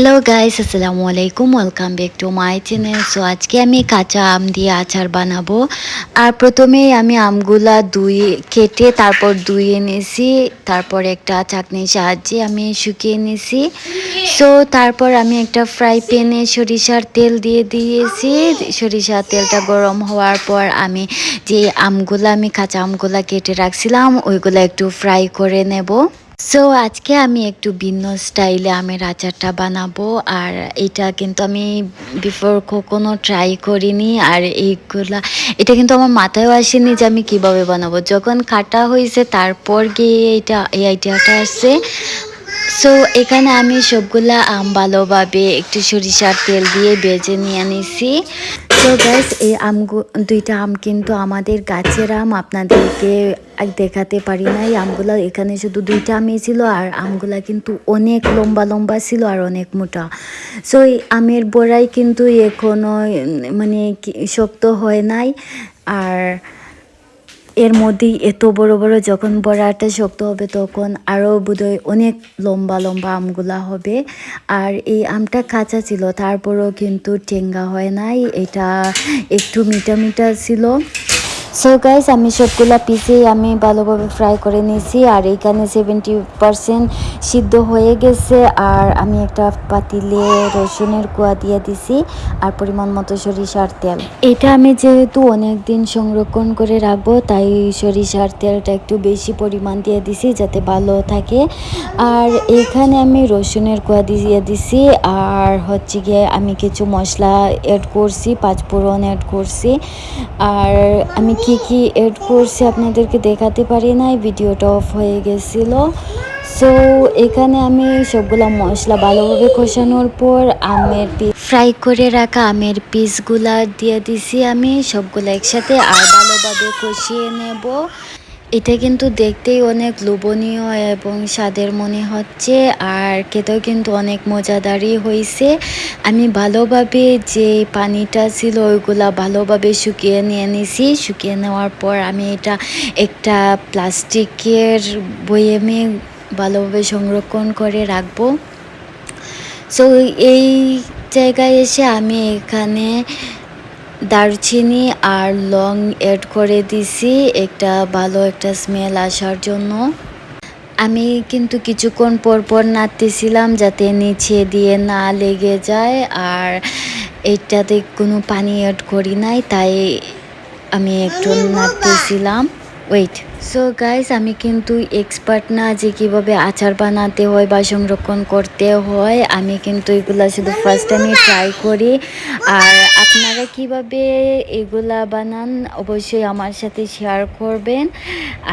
Hello guys আসসালামু আলাইকুম welcome back to my channel so আজকে আমি কাঁচা আম দিয়ে আচার বানাবো। আর প্রথমেই আমি আমগুলা ধুয়ে কেটে তারপর ধুয়ে নিয়েছি তারপর একটা চাকনির সাহায্যে আমি শুকিয়ে নিয়েছি সো তারপর আমি একটা ফ্রাই প্যানে সরিষার তেল দিয়ে দিয়েছি। সরিষার তেলটা গরম হওয়ার পর আমি যে আমগুলা, আমি কাঁচা আমগুলা কেটে রাখছিলাম, ওইগুলো একটু ফ্রাই করে নেব। সো আজকে আমি একটু ভিন্ন স্টাইলে আমের আচারটা বানাবো, আর এটা কিন্তু আমি বিফোর কখনো ট্রাই করিনি, আর এইগুলা, এটা কিন্তু আমার মাথায়ও আসেনি যে আমি কীভাবে বানাবো। যখন কাটা হয়েছে, তারপর গিয়ে এটা, এই আইডিয়াটা আসছে। সো এখানে আমি সবগুলা আম ভালোভাবে একটু সরিষার তেল দিয়ে বেজে নিয়ে নিছি। তো গ্যাস এই আম দুইটা আম কিন্তু আমাদের গাছের আম, আপনাদেরকে দেখাতে পারি না এই আমগুলো এখানে শুধু দুইটা আমই ছিল আর আমগুলা কিন্তু অনেক লম্বা লম্বা ছিল আর অনেক মোটা। সো এই আমের বড়াই কিন্তু এখনও মানে শক্ত হয় নাই। আর এর মধ্যেই এত বড় বড় যখন বড়াটা শক্ত হবে তখন আরও বোধহয় অনেক লম্বা লম্বা আমগুলা হবে। আর এই আমটা কাঁচা ছিল, তারপরও কিন্তু টেঙ্গা হয় নাই। এটা একটু মিটা মিটা ছিল। সো গাইস আমি সবগুলা পিসে আমি ভালোভাবে ফ্রাই করে নিয়েছি, আর এইখানে সেভেন্টি পারসেন্ট সিদ্ধ হয়ে গেছে, আর আমি একটা পাতিলে রসুনের কুয়া দিয়ে দিছি, আর পরিমাণ মতো সরিষার তেল। এটা আমি যেহেতু অনেক দিন সংরক্ষণ করে রাখব, তাই সরিষার তেলটা একটু বেশি পরিমাণ দিয়ে দিছি, যাতে ভালো থাকে। আর এখানে আমি রসুনের কুয়া দিয়ে দিছি, আর হচ্ছে গিয়ে আমি কিছু মশলা অ্যাড করছি, পাঁচ পাঁচফোড়ন অ্যাড করছি, আর আমি কি কি এড করছি আপনাদেরকে দেখাতে পারি নাই, ভিডিওটা অফ হয়ে গেছিল। সো এখানে আমি সবগুলা মশলা ভালোভাবে কষানোর পর আমের পিস ফ্রাই করে রাখা আমের পিসগুলা দিয়ে দিছি আমি, সবগুলো একসাথে আর ভালোভাবে কষিয়ে নেব। এটা কিন্তু দেখতেই অনেক লোভনীয় এবং স্বাদের মনে হচ্ছে আর খেতেও কিন্তু অনেক মজাদারই হয়েছে আমি ভালোভাবে যে পানিটা ছিল ওইগুলা ভালোভাবে শুকিয়ে নিয়ে নিছি। শুকিয়ে নেওয়ার পর আমি এটা একটা প্লাস্টিকের বয়েমে ভালোভাবে সংরক্ষণ করে রাখব। সো এই জায়গায় এসে আমি এখানে দারচিনি আর লং অ্যাড করে দিছি একটা ভালো একটা স্মেল আসার জন্য। আমি কিন্তু কিছুক্ষণ পর পর নাড়তেছিলাম যাতে নিচে দিয়ে না লেগে যায় আর এটাতে কোনো পানি অ্যাড করি নাই তাই আমি একটু নাড়তেছিলাম। ওয়েট সো গাইস আমি কিন্তু এক্সপার্ট না যে কীভাবে আচার বানাতে হয় বা সংরক্ষণ করতে হয়। আমি কিন্তু এগুলা শুধু ফার্স্ট টাইমে ট্রাই করি। আর আপনারা কীভাবে এগুলা বানান অবশ্যই আমার সাথে শেয়ার করবেন।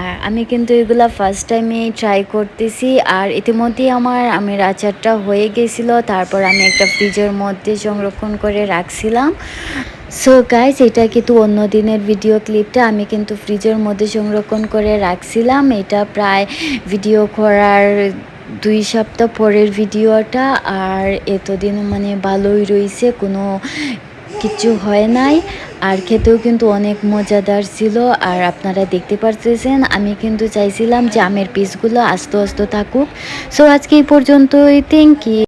আর আমি কিন্তু এগুলা ফার্স্ট টাইমে ট্রাই করতেছি। আর ইতিমধ্যেই আমার আমের আচারটা হয়ে গেছিল। তারপর আমি একটা ফ্রিজের মধ্যে সংরক্ষণ করে রাখছিলাম। সো গাইস এটা কিন্তু অন্য দিনের ভিডিও ক্লিপটা আমি কিন্তু ফ্রিজের মধ্যে সংরক্ষণ করে রাখছিলাম। এটা প্রায় ভিডিও করার দুই সপ্তাহ পরের ভিডিওটা আর এতদিন মানে ভালোই রয়েছে কোনো কিছু হয় নাই। আর খেতেও কিন্তু অনেক মজাদার ছিল। আর আপনারা দেখতে পারতেছেন, আমি কিন্তু চাইছিলাম যে আমের পিসগুলো আস্তে আস্তে থাকুক। সো আজকে এই পর্যন্তই। Thank you